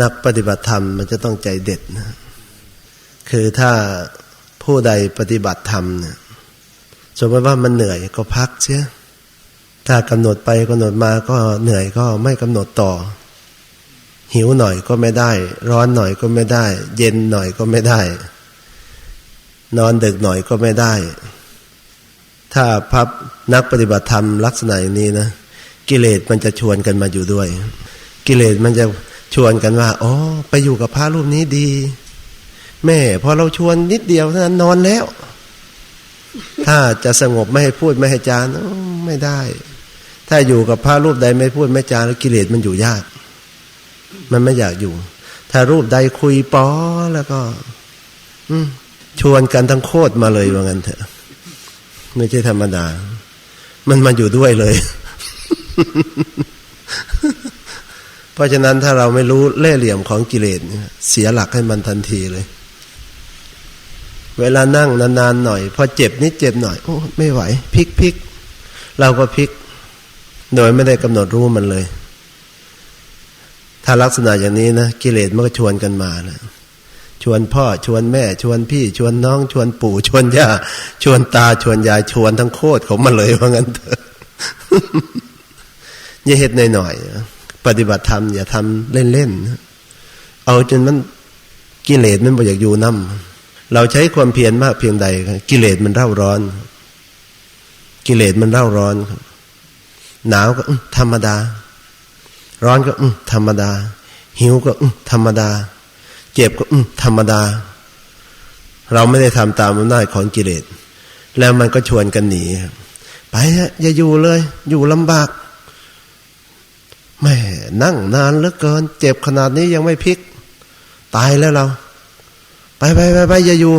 นักปฏิบัติธรรมมันจะต้องใจเด็ดนะคือถ้าผู้ใดปฏิบัติธรรมเนี่ยสมมติว่ามันเหนื่อยก็พักเสียถ้ากำหนดไปกำหนดมาก็เหนื่อยก็ไม่กำหนดต่อ หิวหน่อยก็ไม่ได้ ร้อนหน่อยก็ไม่ได้ เย็นหน่อยก็ไม่ได้ นอนดึกหน่อยก็ไม่ได้ ถ้าพับนักปฏิบัติธรรมลักษณะอย่างนี้นะกิเลสมันจะชวนกันมาอยู่ด้วย กิเลสมันจะ ชวนกันว่าอ๋อไปอยู่กับพระรูปนี้ดี แม่พอเราชวนนิดเดียวเท่านั้นนอนแล้ว ถ้าจะสงบไม่ให้พูดไม่ให้จานไม่ได้ ถ้าอยู่กับพระรูปใดไม่พูดไม่จานแล้วกิเลสมันอยู่ยาก มันไม่อยากอยู่ ถ้ารูปใดคุยป้อแล้วก็ อืชวนกันทั้งโคตรมาเลยว่างั้นเถอะ ไม่ใช่ธรรมดา มันมาอยู่ด้วยเลย เพราะฉะนั้นถ้าเราไม่รู้เล่เหลี่ยมของกิเลสเสียหลักให้มันทันทีเลย เวลานั่งนานๆหน่อย พอเจ็บนิดเจ็บหน่อยโอ้ไม่ไหวพลิกพลิกเราก็พลิก โดยไม่ได้กำหนดรู้มันเลย ถ้าลักษณะอย่างนี้นะกิเลสมันก็ชวนกันมานะชวนพ่อชวนแม่ ชวนพี่ ชวนน้อง ชวนปู่ชวนย่าชวนตาชวนยายชวนทั้งโคตรของมันเลยว่างั้นเถอะอย่าเหตุหน่อยๆ ปฏิบัติธรรมอย่าทำเล่นๆเอาจนมันกิเลสมันบ่อยากอยู่น้ำเราใช้ความเพียรมากเพียงใด กิเลสมันเร่าร้อน กิเลสมันเร่าร้อน หนาวก็ธรรมดา ร้อนก็ธรรมดา หิวก็ธรรมดา เจ็บก็ธรรมดา เราไม่ได้ทำตามอำนาจของกิเลส แล้วมันก็ชวนกันหนี ไปฮะอย่าอยู่เลย อยู่ลำบาก แม่นั่งนานเหลือเกิน เจ็บขนาดนี้ยังไม่พลิก ตายแล้วเรา ไปไปไปไปอย่าอยู่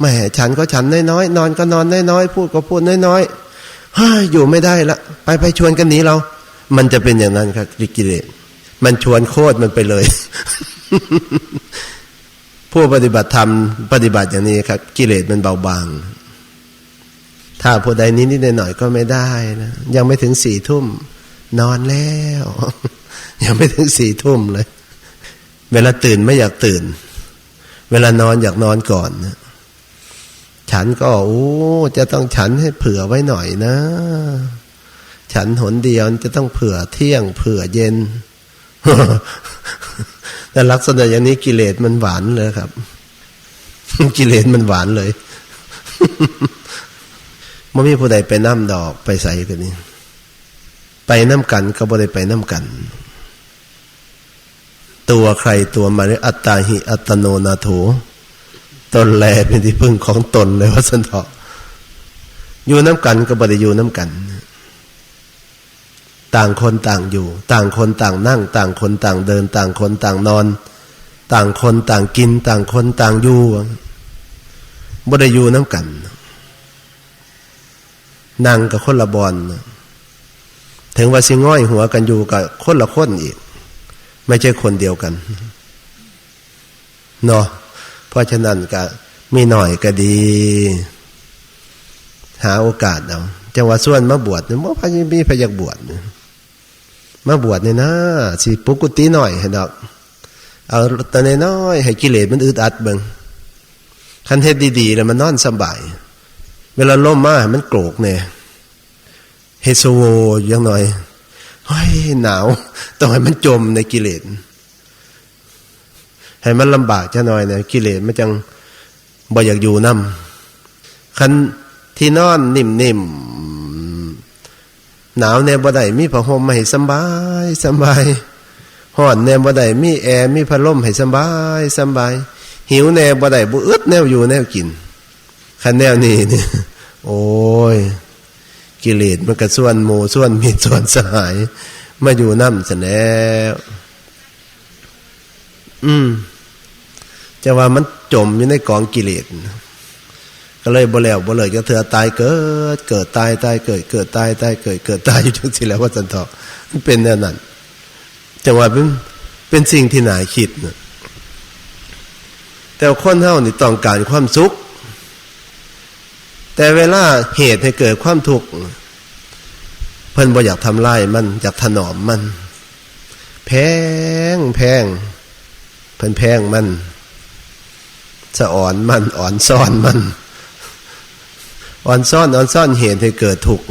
แม่ฉันก็ฉันน้อยๆนอนก็นอนน้อยๆพูดก็พูดน้อยๆฮ้อยู่ไม่ได้ละไปไปชวนกันหนีเรา มันจะเป็นอย่างนั้นครับกิเลสมันชวนโคตรมันไปเลย ผู้ปฏิบัติธรรมปฏิบัติอย่างนี้ครับ กิเลสมันเบาบาง ถ้าผู้ใดนิดนิดหน่อยก็ไม่ได้นะยังไม่ถึงสี่ทุ่ม นอนแล้วยังไม่ถึงสี่ทุ่มเลย เวลาตื่นไม่อยากตื่น เวลานอนอยากนอนก่อนฉันก็โอ้จะต้องฉันให้เผื่อไว้หน่อยนะ ฉันหนเดียวจะต้องเผื่อเที่ยง เผื่อเย็นแต่ลักษณะอย่างนี้กิเลสมันหวานเลยครับ กิเลสมันหวานเลยมันมีผู้ใดไปน้ำดอกไปใส่กันนี่ ไปน้ำกันก็บ่ได้ไปน้ำกัน ตัวใครตัวมาเรอัตตาหิอัตโนนาโถตนแลเป็นที่พึ่งของตนเลยว่าสันเถาะอยู่น้ำกันก็บ่ได้อยู่น้ำกัน ต่างคนต่างอยู่ ต่างคนต่างนั่ง ต่างคนต่างเดิน ต่างคนต่างนอน ต่างคนต่างกิน ต่างคนต่างอยู่บ่ได้อยู่น้ำกันนั่งกับคนละบอล ถึงว่าสิง่อยหัวกันอยู่กับคนละคนอีก ไม่ใช่คนเดียวกันเนาะเพราะฉะนั้นก็มีหน่อยก็ดี หาโอกาสเอาจังหวะส่วนมาบวชเนี่ยว่าพยมีพยักบวชมาบวชเนี่ยนะสิปุกุติหน่อยเห็นดอก เอาแต่น้อยให้กิเลสมันอึดอัดเบิงคันเทศดีๆแล้วมันนอนสบาย เวลาล่มมามันโกรกเนี่ย เฮโซโวยังหน่อยเฮ้ยหนาวต้องให้มันจมในกิเลสให้มันลำบากจะหน่อยเนี่ยกิเลสมันจังบ่อยากอยู่น้ำคันที่นอนนิ่มๆหนาวแนบ่ได้มีผ้าห่มให้สบายสบายห่อนแนบ่ได้มีแอร์มีพัดลมให้สบายสบาย หิวแนบ่ได้บุอึดแนวอยู่แนวกินคันแนวนี้นี่โอ้ย กิเลสมันกระส่วนโมส่วนมีส่วนสหาย มาอยู่น้ำเสนแล้วอืมจะว่ามันจมอยู่ในกองกิเลสก็เลยบ่แล้วบ่เลยก็เถือตายเกิด เกิดตายตายเกิด เกิดตายตายเกิด เกิดตายอยู่จังสิแล้วว่าสันทอมันเป็นแนวนั้นจังหวะเป็นเป็นสิ่งที่หนาคิดนะแต่คนเท่านี่ต้องการความสุข แต่เวลาเหตุให้เกิดความทุกข์เพิ่นบ่อยากทำลายมันอยากถนอมมัน แพงแพงเพิ่นแพงมันสะอ่อนมันอ่อนซ่อนมัน อ่อนซ่อนอ่อนซ่อนเหตุให้เกิดทุกข์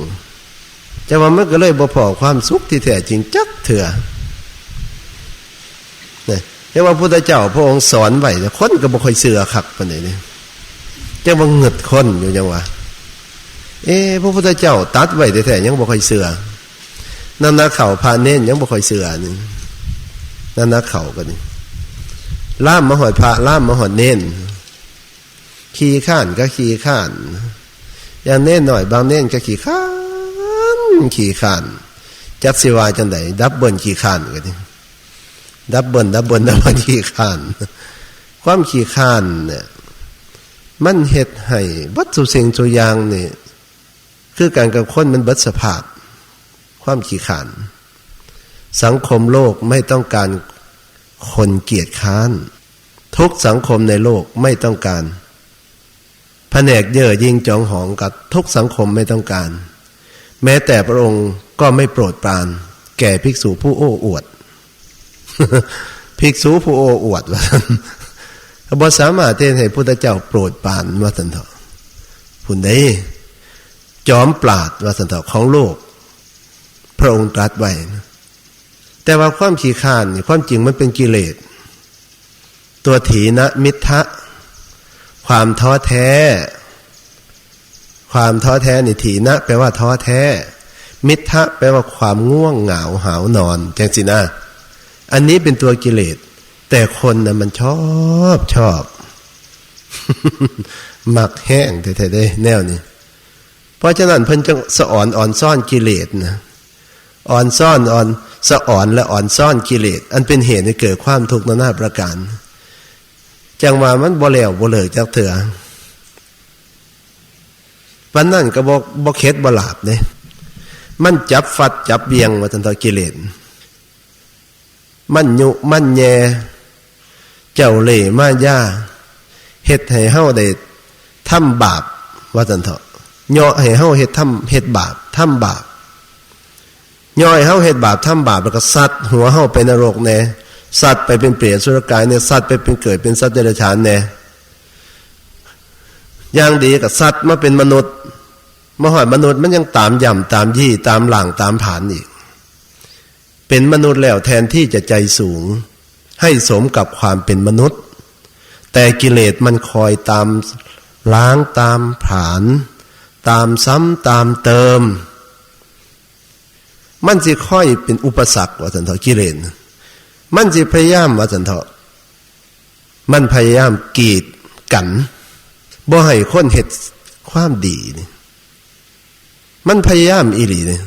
จะว่ามันก็เลยบ่พอความสุขที่แท้จริงจักเถื่อเนี่ยเรียกว่าพุทธเจ้าพระองค์สอนไว้แต่คนก็บ่ค่อยเสือคักปานใดนี่ย จะว่าเงึดคนอยู่จังว่าเอ๊พระพุทธเจ้าตัดไว้แต่แท้ยังบ่ค่อยเสือนันนะเข่าพาเน้นยังบ่ค่อยเสือนี่นันนะเข่ากันนี่ล่ามมหอดพระล่ามมหอดเน้นขี่ข้านก็ขี่ข้านอย่างเน้นหน่อยบางเน้นก็ขี่ข้านขี่ข้านจักสิวาจังไดดับเบิลขี่ข้านกันนี่ดับเบิลดับเบิลดับเบิลขี่ข้าน ความขี่ข้านเนี่ย มันเห็ดให้วัตถุสิ่งตัวอย่างนี่คือการกับคนมันบัดสภาพ ความขี้ขานสังคมโลกไม่ต้องการคนเกียจค้าน ทุกสังคมในโลกไม่ต้องการแผนกเย่อยิงจองหองกับทุกสังคมไม่ต้องการ แม้แต่พระองค์ก็ไม่โปรดปราน แก่ภิกษุผู้โอ้อวด ภิกษุผู้โอ้อวดว่า บ่สามารถเทศให้พุทธเจ้าโปรดปานว่าสันเถอะผุนได้จอมปราดว่าสันเถอะของโลก พระองค์ตรัสไว้นะแต่ว่าความขี้ข้านนี่ความจริงมันเป็นกิเลส ตัวถีนะมิทะความท้อแท้ ความท้อแท้นี่ถีนะ แปลว่าท้อแท้ มิทะแปลว่าความง่วงเหงาหาวนอนจังสินะอันนี้เป็นตัวกิเลส แต่คนนะมันชอบชอบหมักแห้งแท้ๆได้แนวนี้เพราะฉะนั้นเพิ่นจะสอนอ่อนซ่อนกิเลสนะอ่อนซ่อนอ่อนสะอ่อนและอ่อนซ่อนกิเลสอันเป็นเหตุให้เกิดความทุกข์นานาประการจังว่ามันบ่แล้วบ่เลิกจากเถื่อวันนั้นก็บอกบ่เค็ดบ่หลาบเนี่ยมันจับฟัดจับเบียงว่าทันตกิเลสมันยุมันแย เจ้าเล่มาย่าเฮ็ดให้เฮาได้ทำบาปว่าทันเถาะเนาะให้เฮาเฮ็ดทำเฮ็ดบาปทำบาปย่อยเฮาเฮ็ดบาปทำบาปแล้วก็สัตว์หัวเฮาไปนรกแน่สัตว์ไปเป็นเปรตสุรกายเนี่ยสัตว์ไปเป็นเกิดเป็นสัตว์เดรัจฉานแน่อย่างดีกับสัตว์มาเป็นมนุษย์มาหอยมนุษย์มันยังตามย่ำตามยี่ตามหลังตามผานอีก เป็นมนุษย์แล้วแทนที่จะใจสูง ให้สมกับความเป็นมนุษย์ แต่กิเลสมันคอยตามล้างตามผาน ตามซ้ำตามเติม มันสิค่อยเป็นอุปสรรคว่าสันเถากิเลสมันสิพยายามว่าสันเถามันพยายามกีดกันบ่ให้คนเห็ดความดีนี่มันพยายามอีหลีนี่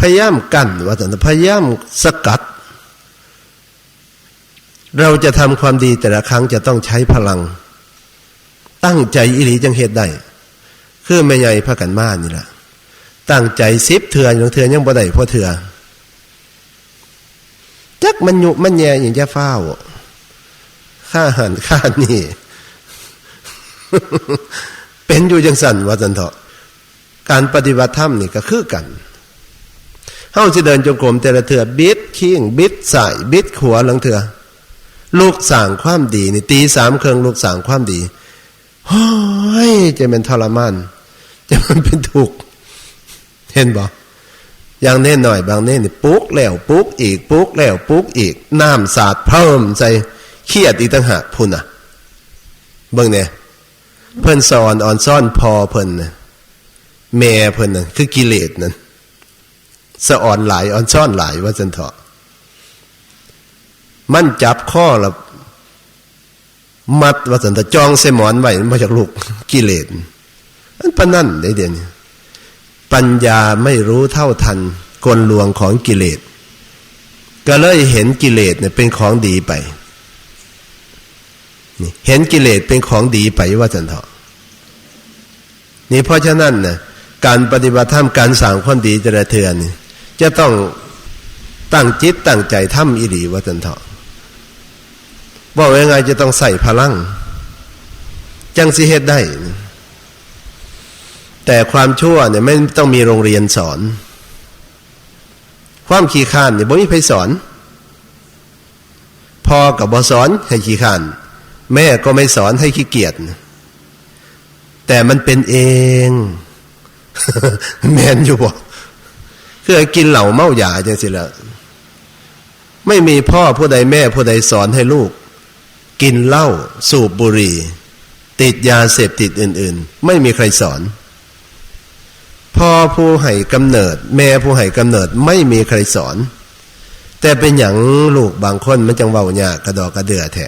พยายามกันว่าสันพยายามสกัด เราจะทำความดีแต่ละครั้งจะต้องใช้พลัง ตั้งใจอิหลีจังเหตุได้ คือไม่ใหญ่พระกันมานี่แหละตั้งใจซิบเถื่อนของเถื่อนยังบ่ได้พอเถื่อจักมันยุมันแย่อย่างจะเฝ้าข้าหันข้านี่ เป็นอยู่จังสันว่าจันเถาะการปฏิบัติธรรมนี่ก็คือกันเฮาจะเดินจงกรมแต่ละเถื่อบิดขี้งบิดใส่บิดขัวหลังเถื่อ ลูกสั่งความดีนี่ตีสามเครื่องลูกสั่งความดีโอ้ยจะเป็นทรมานจะมันเป็นทุกข์เห็นบ่อย่างเน้นหน่อยบางเน้นนี่ปุ๊กแล้วปุ๊กอีกปุ๊กแล้วปุ๊กอีกน้ำสาดเพิ่มใจเครียดอีกต่างหากพุ่นอะ เบิ่งเนี่ยเพิ่นสอนอ่อนซ่อนพอเพิ่นนะแม่เพิ่นน่ะคือกิเลสนั่นสะอ่อนหลายอ่อนซ่อนหลายว่าจันเถาะ มันจับข้อล้วมัดว่าสันตะจองเสมอนไว้มาจากลูกกิเลสอันปนั่นได้เดี๋ยวนี้ปัญญาไม่รู้เท่าทันกลลวงของกิเลส ก็เลยเห็นกิเลสเนี่ยเป็นของดีไปนี่เห็นกิเลสเป็นของดีไปว่าจันเถาะนี่เพราะฉะนั้นนะการปฏิบัติธรรมการสั่งความดีจะระเทือนจะต้องตั้งจิตตั้งใจทำอีหลีว่าจันเถาะ บอกยังไงจะต้องใส่พลัง จังสิเหตุได้ แต่ความชั่วเนี่ยไม่ต้องมีโรงเรียนสอน ความขี้ข้านเนี่ยบ่มีใครสอนพ่อกับบอสอนให้ขี้ขันแม่ก็ไม่สอนให้ขี้เกียจแต่มันเป็นเองแมนอยู่บ่คือกินเหล่าเมาหยาจังสิละไม่มีพ่อผู้ใดแม่ผู้ใดสอนให้ลูก กินเหล้าสูบบุหรี่ ติดยาเสพติดอื่น ๆ ไม่มีใครสอน พ่อผู้ให้กำเนิด แม่ผู้ให้กำเนิดไม่มีใครสอน แต่เป็นอย่างลูกบางคนมันจังเว้าหยากระดอกกระเดือแท้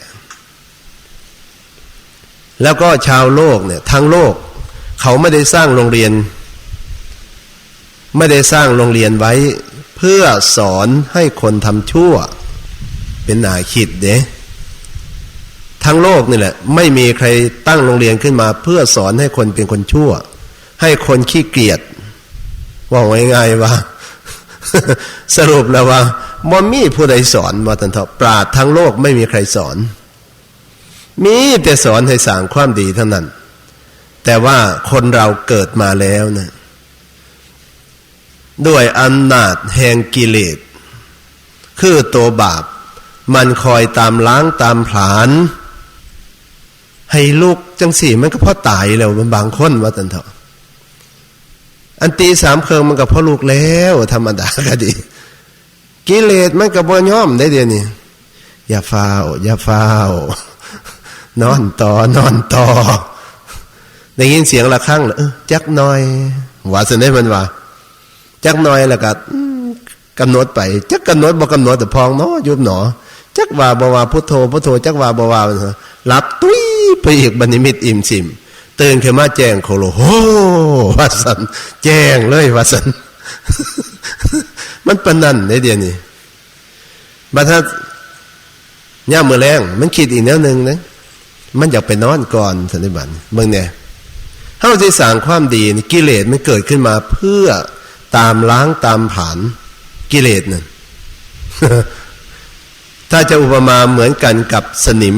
แล้วก็ชาวโลกเนี่ยทั้งโลก เขาไม่ได้สร้างโรงเรียน ไม่ได้สร้างโรงเรียนไว้ เพื่อสอนให้คนทำชั่ว เป็นหนาคิดเด้ ทั้งโลกนี่แหละ ไม่มีใครตั้งโรงเรียนขึ้นมา เพื่อสอนให้คนเป็นคนชั่ว ให้คนขี้เกียจว่าง่ายๆว่า สรุปแล้วว่าบ่มีผู้ใดสอนมาตันทปราดทั้งโลกไม่มีใครสอน มีแต่สอนให้สร้างความดีเท่านั้น แต่ว่าคนเราเกิดมาแล้วนะด้วยอำนาจแห่งกิเลสคือตัวบาป มันคอยตามล้างตามผลาญ ให้ลูกจังสี่ มันก็พอตายแล้วมันบางคนว่าตันเถอะอันตีสามเครืองมันก็พอลูกแล้วธรรมดาก็ดีกิเลสมันก็บ่ย่อมได้เดียวนี่อย่าฟ้าวอย่าฟ้าวนอนต่อนอนต่อได้ยินเสียงละครั้งเออจักหน่อยว่าสนได้มันว่าจักหน่อยแล้วก็กำหนดไปจักกำหนดบ่กำหนดแต่พองเนาะยุบหนอ จักว่าบ่ว่าพุทโธพุทโธจักว่าบ่ว่าหลับตุ้ยไปอีกบันิมิตอิ่มสิมตื่นขึ้นมาแจ้งโคโลโหวัสันแจ้งเลยวัสันมันปนันในเดียวนี้บัดถ้าย่ามือแรงมันคิดอีกแนวหนึ่งนะมันอยากไปนอนก่อนสันนิบันเมื่อเนี่ยถ้าเราจะสั่งความดีกิเลสมันเกิดขึ้นมาเพื่อตามล้างตามผานกิเลสนั่น ถ้าจะอุปมาเหมือนกันกับสนิม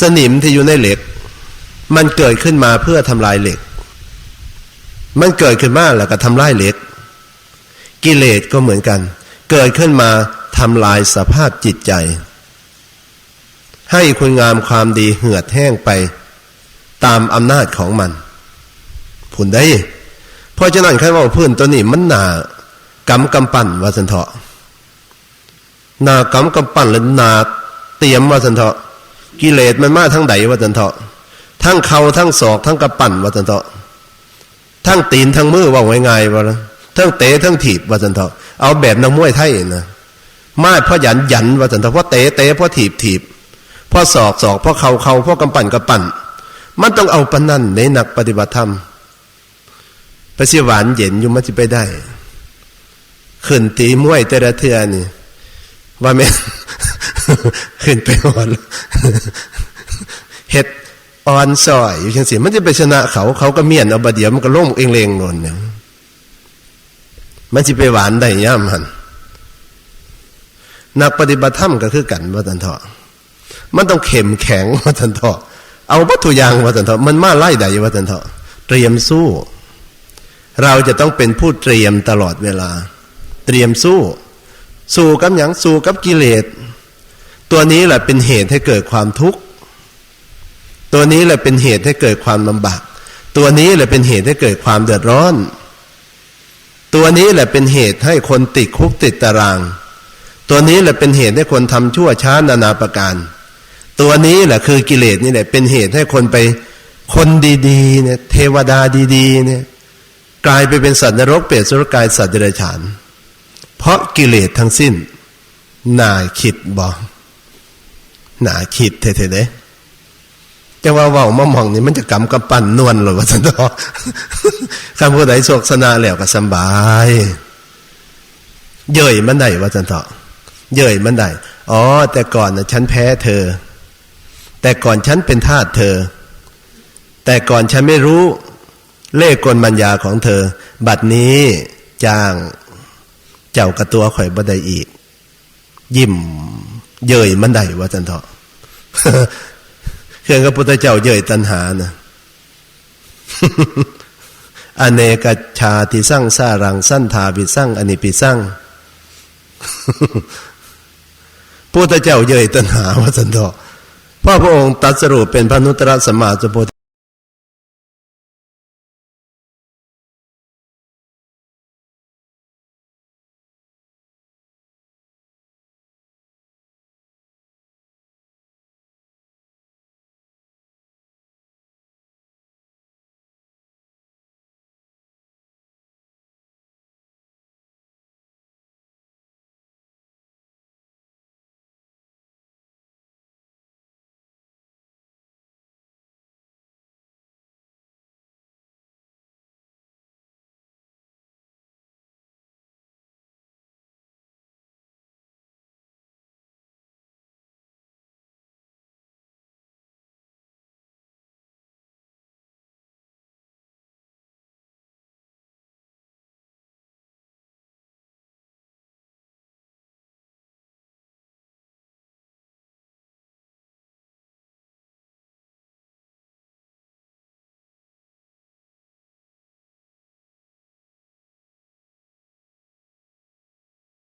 สนิมที่อยู่ในเหล็ก มันเกิดขึ้นมาเพื่อทำลายเหล็ก มันเกิดขึ้นมาแล้วก็ทำลายเหล็ก กิเลสก็เหมือนกัน เกิดขึ้นมาทำลายสภาพจิตใจ ให้คุณงามความดีเหือดแห้งไป ตามอำนาจของมันผุนได้เพราะฉะนั้นใครว่าพื้นตัวนี้มันหนากำกำปั่นวาสันเถาะ นากำกำปั่นหรือนาเตรียมว่าสันเถาะกิเลสมันมาทั้งใดว่าสันเถาะทั้งเขาทั้งศอกทั้งกระปั่นว่าสันเถาะทั้งตีนทั้งมือว่าง่ายๆว่าทั้งเตะทั้งถีบว่าสันเถาะเอาแบบนักมวยไทยนะมาดพ่อหยันหยันว่าสันเถาะพ่อเตะเตะพ่อถีบถีบพ่อศอกศอกพ่อเข่าเข่าพ่อกำปั่นกระปั่นมันต้องเอาปนั่นในหนักปฏิบัติธรรมไปเสียหวานเย็นอยู่มันจะไปได้ขึ้นตีมวยแต่ละเทือนี่ ว่าแม่ขึ้นไปอ่อนเห็ดอ่อนซอยอยู่เช่นสิมันจะไปชนะเขาเขาก็เมียนเอาบาเดียวมันก็ล่มเองเลงนนเนี่ยมันจะไปหวานได้ย่ามันนักปฏิบัติธรรมก็คือกันว่าตันทอมันต้องเข็มแข็งว่าตันทอเอาวัตถุยางว่าตันทอมันมาไล่ใดว่าตันทอเตรียมสู้ เราจะต้องเป็นผู้เตรียมตลอดเวลา เตรียมสู้ สู้กับอย่างสู้กับกิเลส ตัวนี้แหละเป็นเหตุให้เกิดความทุกข์ ตัวนี้แหละเป็นเหตุให้เกิดความลำบาก ตัวนี้แหละเป็นเหตุให้เกิดความเดือดร้อน ตัวนี้แหละเป็นเหตุให้คนติดคุกติดตาราง ตัวนี้แหละเป็นเหตุให้คนทำชั่วช้านานาประการ ตัวนี้แหละคือกิเลสนี่แหละเป็นเหตุให้คนไปคนดีๆเนี่ยเทวดาดีๆเนี่ยกลายไปเป็นสัตว์นรกเปรตสุรกายสัตว์เดรัจฉาน เพราะกิเลสทั้งสิ้นน่าคิดบอกน่าคิดเท่ๆเด้จะว่าว่ามามองนี่มันจะกำกำปั้นนวลหรือว่าสันตอคำพูดไหนโศกสนาแล้วก็สบายเย่ยมันได้ว่าสันตอเย่ยมันได้อ๋อ แต่ก่อนนะฉันแพ้เธอ แต่ก่อนฉันเป็นทาสเธอ แต่ก่อนฉันไม่รู้เล่กลมัญญาของเธอ บัดนี้จ้าง เจ้ากระตัวข่อยบ่ได้อีก ยิ้ม เย่ยมันได้ว่าจันเถาะเครื่องพระพุทธเจ้าเย่ยตันหานะอเนกชาติสร้างสารังสั้นทาวิสร้างอนิปิสร้างพุทธเจ้าเยยตัณหาวัสันโตเพราะพระองค์ตรัสรู้เป็นพระนุตตรสัมมาสัมพุทธ